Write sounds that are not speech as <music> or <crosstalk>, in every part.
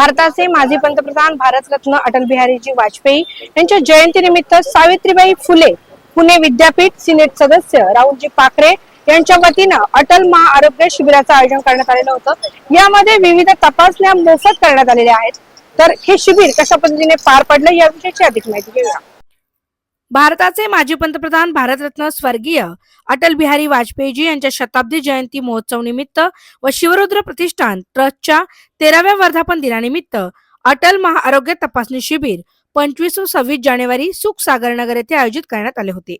भारताचे माजी पंतप्रधान भारतरत्न अटल बिहारीजी वाजपेयी यांच्या जयंतीनिमित्त सावित्रीबाई फुले पुणे विद्यापीठ सिनेट सदस्य राहुलजी पाखरे यांच्या वतीनं अटल महाआरोग्य शिबिराचं आयोजन करण्यात आलेलं होतं. यामध्ये विविध तपासण्या मोफत करण्यात आलेल्या आहेत. तर हे शिबिर कशा पद्धतीने पार पडलं याविषयीची अधिक माहिती घेऊया. भारताचे माजी पंतप्रधान भारतरत्न स्वर्गीय अटल बिहारी वाजपेयीजी यांच्या शताब्दी जयंती महोत्सव निमित्त व शिवरुद्र प्रतिष्ठान ट्रस्टच्या तेराव्या वर्धापन दिनानिमित्त अटल महाआरोग्य तपासणी शिबिर पंचवीस व सव्वीस जानेवारी सुखसागर नगर येथे आयोजित करण्यात आले होते.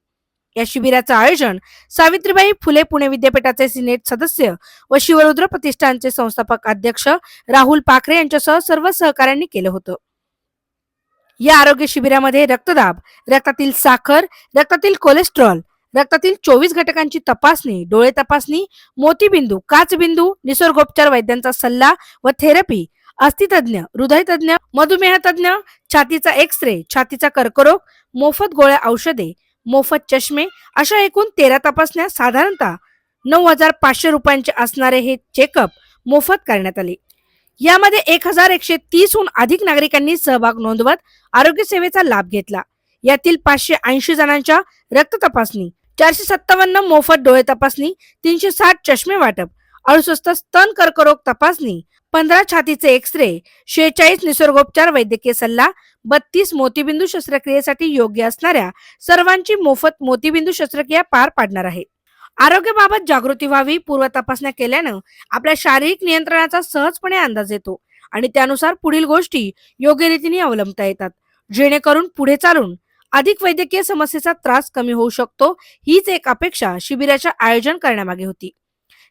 या शिबिराचं आयोजन सावित्रीबाई फुले पुणे विद्यापीठाचे सिनेट सदस्य व शिवरुद्र प्रतिष्ठानचे संस्थापक अध्यक्ष राहुल पाखरे यांच्यासह सर्व सहकाऱ्यांनी केलं होतं. या आरोग्य शिबिरामध्ये रक्तदाब रक्तातील साखर रक्तातील कोलेस्ट्रॉल रक्तातील चोवीस घटकांची तपासणी डोळे तपासणी मोतीबिंदू काचबिंदू निसर्गोपचार वैद्यांचा सल्ला व थेरपी अस्थितज्ञ हृदयतज्ञ मधुमेह तज्ञ छातीचा एक्स रे छातीचा कर्करोग मोफत गोळ्या औषधे मोफत चष्मे अशा एकूण तेरा तपासण्या साधारणतः नऊ हजार पाचशे रुपयांचे असणारे हे चेकअप मोफत करण्यात आले. यामध्ये एक हजार एकशे तीसहून अधिक नागरिकांनी सहभाग नोंदवत आरोग्य सेवेचा लाभ घेतला. यातील पाचशे ऐंशी जणांच्या रक्त तपासणी चारशे सत्तावन्न मोफत डोळे तपासणी तीनशे साठ चष्मे वाटप अडुसष्ट स्तन कर्करोग तपासणी पंधरा छातीचे एक्स रे शेहेचाळीस निसर्गोपचार वैद्यकीय सल्ला बत्तीस मोतीबिंदू शस्त्रक्रियेसाठी योग्य असणाऱ्या सर्वांची मोफत मोतीबिंदू शस्त्रक्रिया पार पाडणार आहे. आरोग्याबाबत जागृती व्हावी पूर्व तपासण्या केल्यानं आपल्या शारीरिक नियंत्रणाचा सहजपणे अंदाज येतो आणि त्यानुसार पुढील गोष्टी योग्य रीतीने अवलंबता येतात. जेणेकरून पुढे चालून अधिक वैद्यकीय समस्येचा त्रास कमी होऊ शकतो हीच एक अपेक्षा शिबिराचे आयोजन करण्यामागे होती.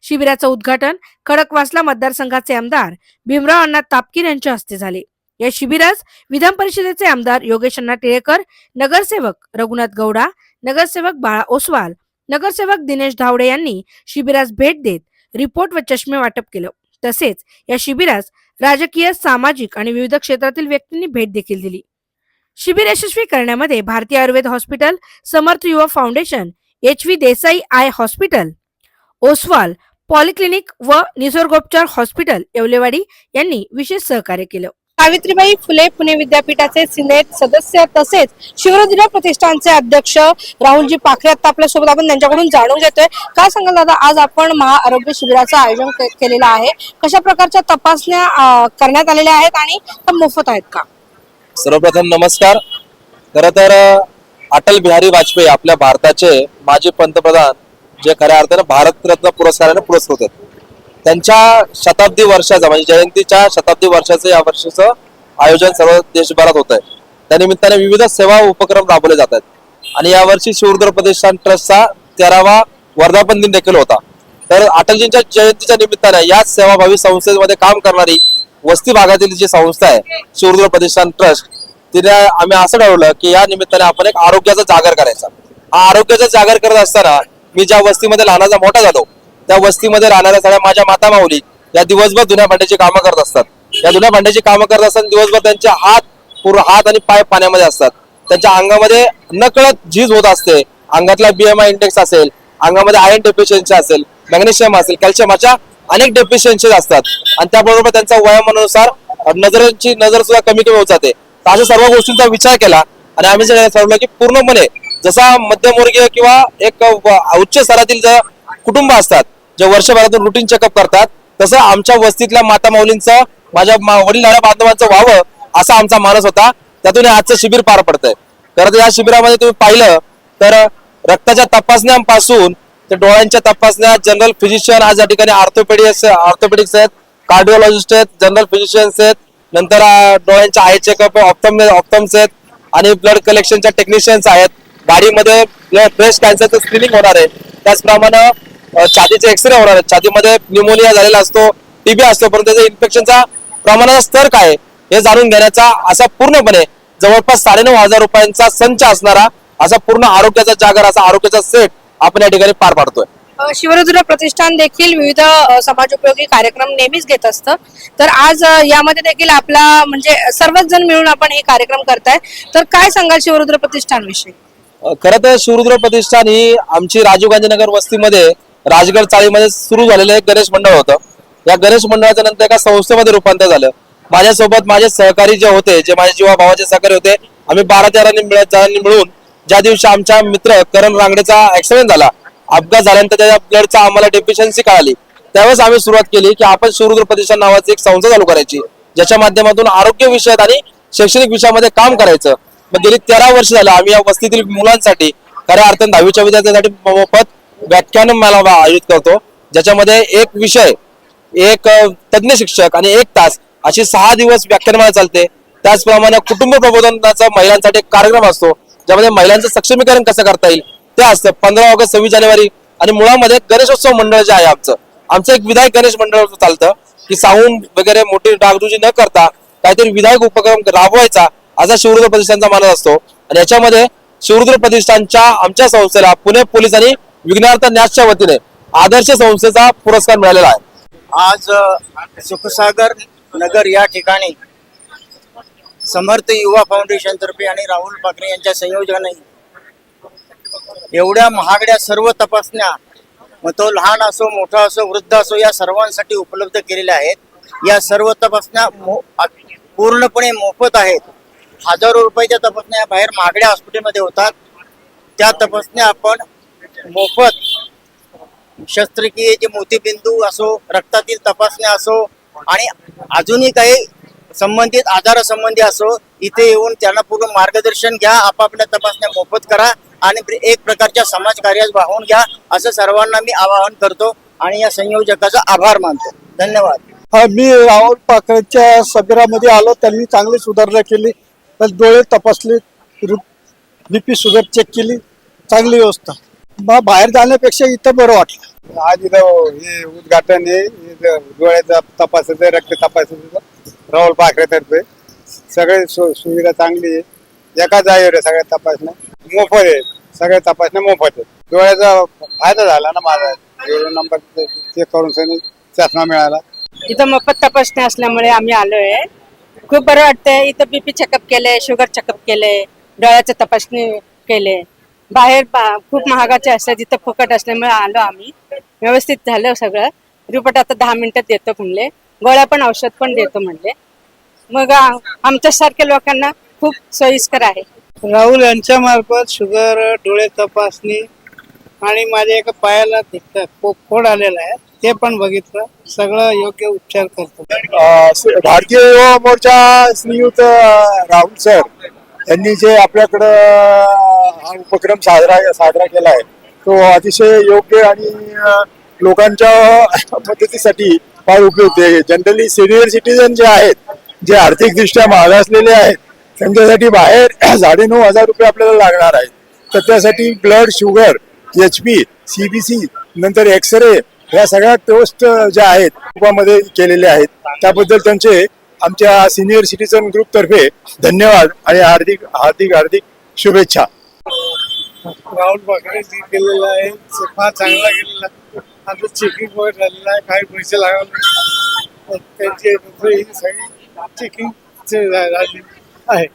शिबिराचं उद्घाटन खडकवासला मतदारसंघाचे आमदार भीमराव अण्णा तापकीर यांच्या हस्ते झाले. या शिबिरास विधान परिषदेचे आमदार योगेश अण्णा टिळेकर नगरसेवक रघुनाथ गौडा नगरसेवक बाळा ओसवाल नगरसेवक दिनेश धावडे यांनी शिबिरास भेट देत रिपोर्ट व चष्मे वाटप केलं. तसेच या शिबिरास राजकीय सामाजिक आणि विविध क्षेत्रातील व्यक्तींनी भेट देखील दिली. शिबिर यशस्वी करण्यामध्ये भारतीय Ayurveda hospital Samarth Yuva foundation H V Desai eye hospital Oswal polyclinic व निसर्गोपचार हॉस्पिटल येवलेवाडी यांनी विशेष सहकार्य केलं. सावित्रीबाई फुले पुणे विद्यापीठाचे सिनेट सदस्य तसेच शिवरुद्र प्रतिष्ठानचे अध्यक्ष राहुलजी पाखरे आता आपल्यासोबत आपण त्यांच्याकडून जाणून घेतोय. काय सांगाल दादा आज आपण महाआरोग्य शिबिराचं आयोजन केलेलं आहे. कशा प्रकारच्या तपासण्या करण्यात आलेल्या आहेत आणि त्या मोफत आहेत का? सर्वप्रथम नमस्कार. खर तर अटल बिहारी वाजपेयी आपल्या भारताचे माजी पंतप्रधान जे खऱ्या अर्थानं भारतरत्न पुरस्काराने पुरस्कृत आहेत. त्यांच्या शताब्दी वर्षाचा म्हणजे जयंतीच्या शताब्दी वर्षाचं या वर्षीचं आयोजन सर्व देशभरात होत आहे त्यानिमित्ताने विविध सेवा उपक्रम राबवले जात आहेत आणि यावर्षी शिवरुद्र प्रतिष्ठान ट्रस्टचा तेरावा वर्धापन दिन देखील होता. तर अटलजींच्या जयंतीच्या निमित्ताने याच सेवाभावी संस्थेमध्ये काम करणारी वस्ती भागातील जी संस्था आहे शिवरुद्र प्रतिष्ठान ट्रस्ट तिने आम्ही असं ठरवलं की या निमित्ताने आपण एक आरोग्याचा जागर करायचा. हा आरोग्याचा जागर करत असताना मी ज्या वस्तीमध्ये लहानाचा मोठा झालो त्या वस्तीमध्ये राहणाऱ्या सगळ्या माझ्या माता माऊली या दिवसभर धुण्या भांड्याची कामं करत असतात. या धुण्या भांड्याची कामं करत असताना दिवसभर त्यांचे हात पूर्ण हात आणि पाय पाण्यामध्ये असतात. त्यांच्या अंगामध्ये नकळत झीज होत असते. अंगातला बीएमआय इंडेक्स असेल अंगामध्ये आयर्न डेफिशियन्सी असेल मॅग्नेशियम असेल कॅल्शियम अशा अनेक डेफिशियन्सीज असतात. आणि त्याबरोबर त्यांचा वयामानुसार नजरेची नजर सुद्धा कमी कमी होत जाते. अशा सर्व गोष्टींचा विचार केला आणि आम्ही ठरवलं की पूर्णपणे जसा मध्यमवर्गीय किंवा एक उच्च स्तरातील कुटुंब असतात जे वर्षभरातून रुटीन चेकअप करतात तसं आमच्या वस्तीतल्या माता माऊलींचं माझ्या मा- वडीलधाऱ्या बांधवांचं व्हावं असा आमचा मानस होता. त्यातून हे आजचं शिबिर पार पडतंय. खरं तर या शिबिरामध्ये तुम्ही पाहिलं तर रक्ताच्या तपासण्यांपासून ते डोळ्यांच्या तपासण्या जनरल फिजिशियन आज या ठिकाणी ऑर्थोपेडिक्स ऑर्थोपेडिक्स आहेत कार्डिओलॉजिस्ट आहेत जनरल फिजिशियन्स आहेत नंतर डोळ्यांच्या आय चेकअप ऑप्टम ऑप्टम्स आहेत आणि ब्लड कलेक्शनच्या टेक्निशियन्स आहेत. गाडीमध्ये ब्रेस्ट कॅन्सरचं स्क्रीनिंग होणार आहे. त्याचप्रमाणे छातीचे एक्सरे होणार आहेत. छातीमध्ये न्यूमोनिया झालेला असतो टीबी असतो परंतु त्याच्या इन्फेक्शनचा प्रमाणाचा स्तर काय हे जाणून घेण्याचा असा पूर्णपणे जवळपास साडेनऊ हजार रुपयांचा संच असणारा असा पूर्ण आरोग्याचा जागर असा आरोग्याचा सेट आपण या ठिकाणी पार पाडतोय. शिवरुद्र प्रतिष्ठान देखील विविध अ, समाजोपयोगी कार्यक्रम नेहमीच घेत असतं. तर आज यामध्ये देखील आपला म्हणजे सर्वच जण मिळून आपण हे कार्यक्रम करताय. तर काय सांगाल शिवरुद्र प्रतिष्ठान विषयी खरं तर शिवरुद्र प्रतिष्ठान ही आमची राजीव गांधी नगर वस्तीमध्ये राजगड चाळीमध्ये सुरू झालेलं एक गणेश मंडळ होतं. या गणेश मंडळाच्या नंतर एका संस्थेमध्ये रूपांतर झालं. माझ्यासोबत माझे सहकारी जे होते जे माझे जीवा भावाचे सहकारी होते आम्ही बारा तेरांनी जणांनी मिळून ज्या दिवशी आमच्या मित्र करण रांगडेचा ऍक्सिडेंट झाला अपघात झाल्यानंतर त्याच्या ब्लडचा आम्हाला डेफिशियन्सी कळाली. त्यावेळेस आम्ही सुरुवात केली की आपण शिवरुद्र प्रतिष्ठान नावाची एक संस्था चालू करायची ज्याच्या माध्यमातून आरोग्य विषयात आणि शैक्षणिक विषयामध्ये काम करायचं. मग गेली तेरा वर्ष झालं आम्ही या वस्तीतील मुलांसाठी खऱ्या अर्थाने दहावीच्या विद्यार्थ्यांसाठी मोफत व्याख्यान मला आयोजित करतो. ज्याच्यामध्ये एक विषय एक तज्ञ शिक्षक आणि एक तास अशी सहा दिवस व्याख्यानमाला चालते. त्याचप्रमाणे कुटुंब प्रबोधनाचा महिलांसाठी एक कार्यक्रम असतो ज्यामध्ये महिलांचं सक्षमीकरण कसं करता येईल ते असतं पंधरा ऑगस्ट सव्वीस जानेवारी. आणि मुळामध्ये गणेशोत्सव मंडळ जे आहे आमचं आमचं एक विधायक गणेश मंडळ चालतं की साऊंड वगैरे मोठी डागडुजी न करता काहीतरी विधायक उपक्रम राबवायचा असा शिवरुद्र प्रतिष्ठानचा मानस असतो. आणि याच्यामध्ये शिवरुद्र प्रतिष्ठानच्या आमच्या संस्थेला पुणे पोलिसांनी विघ्नार्थ न्यासच्या वतीने आदर्श संस्थेचा पुरस्कार मिळालेला आहे. आज सुखसागर नगर या ठिकाणी समर्थ युवा फाउंडेशन तर्फे आणि राहुल पाकरे यांच्या संयोजनाने एवढ्या महागड्या सर्व तपासण्या मग तो लहान असो मोठा असो वृद्ध असो या सर्वांसाठी उपलब्ध केलेल्या आहेत. या सर्व तपासण्या मो- पूर्णपणे मोफत आहेत. हजारो रुपयाच्या तपासण्या बाहेर महागड्या हॉस्पिटलमध्ये होतात. त्या तपासण्या आपण मोफत शस्त्रक्रियेचे मोतीबिंदू असो रक्तातील तपासण्या असो आणि अजूनही काही संबंधित आजारासंबंधी असो इथे येऊन त्यांना पूर्ण मार्गदर्शन घ्या आपापल्या तपासण्या मोफत करा आणि एक प्रकारच्या समाज कार्यास वाहून घ्या असं सर्वांना मी आवाहन करतो आणि या संयोजकाचा आभार मानतो. धन्यवाद. हा मी राहुल पाकळच्या शिबिरामध्ये आलो त्यांनी चांगली सुधारणा केली डोळे तपासले बीपी शुगर चेक केली चांगली व्यवस्था. बाहेर जाण्यापेक्षा इथं बरं वाटलं. आज इथं हे उद्घाटन आहे. इथं डोळ्याचं तपासायचं रक्त तपासायचं राहुल पाखरेतर्फे सगळे सु सुविधा चांगली आहे. एका जागेवर आहे सगळ्या तपासण्या. मोफत आहे. सगळ्या तपासण्या मोफत आहे डोळ्याचा फायदा झाला ना माझा. एवढं नंबर चेक करून सनी चष्मा मिळाला. इथं मोफत तपासणी असल्यामुळे आम्ही आलोय. खूप बरं वाटतंय. इथं बीपी चेकअप केले शुगर चेकअप केले डोळ्याचं तपासणी केले. बाहेर खूप महागाचे असतात इथं फुकट असल्यामुळे आलो आम्ही. व्यवस्थित झालं सगळं. रिपोर्ट आता दहा मिनिटात देतो म्हणले. गोळ्या पण औषध पण देतो म्हणले. मग आमच्यासारख्या लोकांना खूप सोयीस्कर आहे. राहुल यांच्या मार्फत शुगर डोळे तपासणी आणि माझ्या एका पायाला खोड आलेला आहे. ते पण बघितलं. सगळं योग्य उपचार करतो. भारतीय युवा मोर्चा श्रीयुत राहुल सर. यांनी जे आपल्याकडं हा उपक्रम साजरा साजरा केला आहे तो अतिशय योग्य आणि लोकांच्या मदतीसाठी फार उपयुक्त आहे. जनरली सिनियर सिटीजन जे आहेत जे आर्थिकदृष्ट्या मागासलेले आहेत त्यांच्यासाठी बाहेर <clears throat> साडे नऊ हजार रुपये आपल्याला लागणार आहेत. तर त्यासाठी blood sugar H P C नंतर एक्सरे या सगळ्या टेस्ट ज्या आहेत रूपामध्ये केलेले आहेत त्याबद्दल त्यांचे आमच्या सिनियर सिटीजन ग्रुप तर्फे धन्यवाद आणि हार्दिक हार्दिक हार्दिक शुभेच्छा. राहुल पाकडे जे केलेलं आहे फार चांगला केलेला आहे. आता चेकिंग वगैरे झालेलं आहे काही पैसे लागले त्यांची सगळी चेकिंग आहे.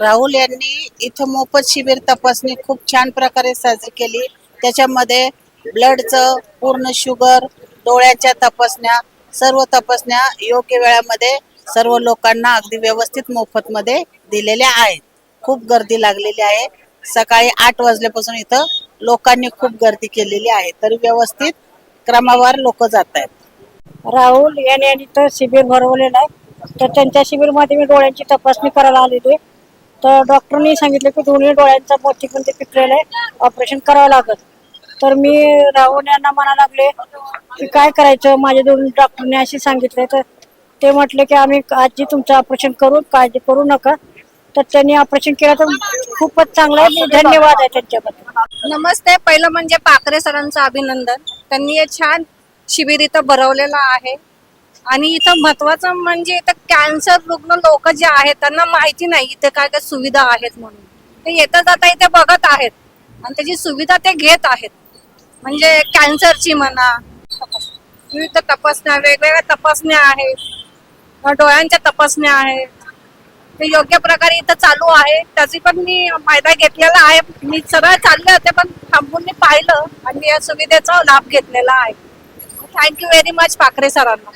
राहुल यांनी इथं मोफत शिबिर तपासणी खूप छान प्रकारे साजरी केली. त्याच्यामध्ये ब्लडचं पूर्ण शुगर डोळ्याच्या तपासण्या सर्व तपासण्या योग्य वेळामध्ये सर्व लोकांना अगदी व्यवस्थित मोफत मध्ये दिलेल्या आहेत. खूप गर्दी लागलेली आहे. सकाळी आठ वाजल्यापासून इथं लोकांनी खूप गर्दी केलेली आहे. तरी व्यवस्थित क्रमावार लोक जात आहेत. राहुल यांनी इथं तर शिबिर भरवलेलं आहे. तर त्यांच्या शिबिरमध्ये मी डोळ्यांची तपासणी करायला आलेली तर डॉक्टरनी सांगितलं की दोन्ही डोळ्यांचा मोती पण ते पिकलेलं आहे. ऑपरेशन करावं लागत तर मी राहुल यांना म्हणा लागले की काय करायचं? माझ्या दोन डॉक्टरने अशी सांगितले. तर ते म्हटले की आम्ही आजी तुमचं ऑपरेशन करू काळजी करू नका. तर त्यांनी ऑपरेशन केलं तर खूपच चांगलं आहे. धन्यवाद आहे त्यांच्याबद्दल. नमस्ते. पहिलं म्हणजे पाकरे सरांचं अभिनंदन. त्यांनी हे छान शिबिर इथं भरवलेलं आहे. आणि इथं महत्वाचं म्हणजे इथं कॅन्सर रुग्ण लोक जे आहेत त्यांना माहिती नाही इथे काय काय सुविधा आहेत म्हणून. ते येता जाता इथे बघत आहेत. आणि त्याची सुविधा ते घेत आहेत. म्हणजे कॅन्सरची म्हणा. विविध तपासण्या वेगवेगळ्या तपासण्या आहेत. डोळ्यांच्या तपासण्या आहेत. ते योग्य प्रकारे इथं चालू आहे. त्याची पण मी फायदा घेतलेला आहे. मी सरळ चालले होते पण थांबून मी पाहिलं आणि या सुविधेचा लाभ घेतलेला आहे. थँक्यू व्हेरी मच पाखरे सरांना.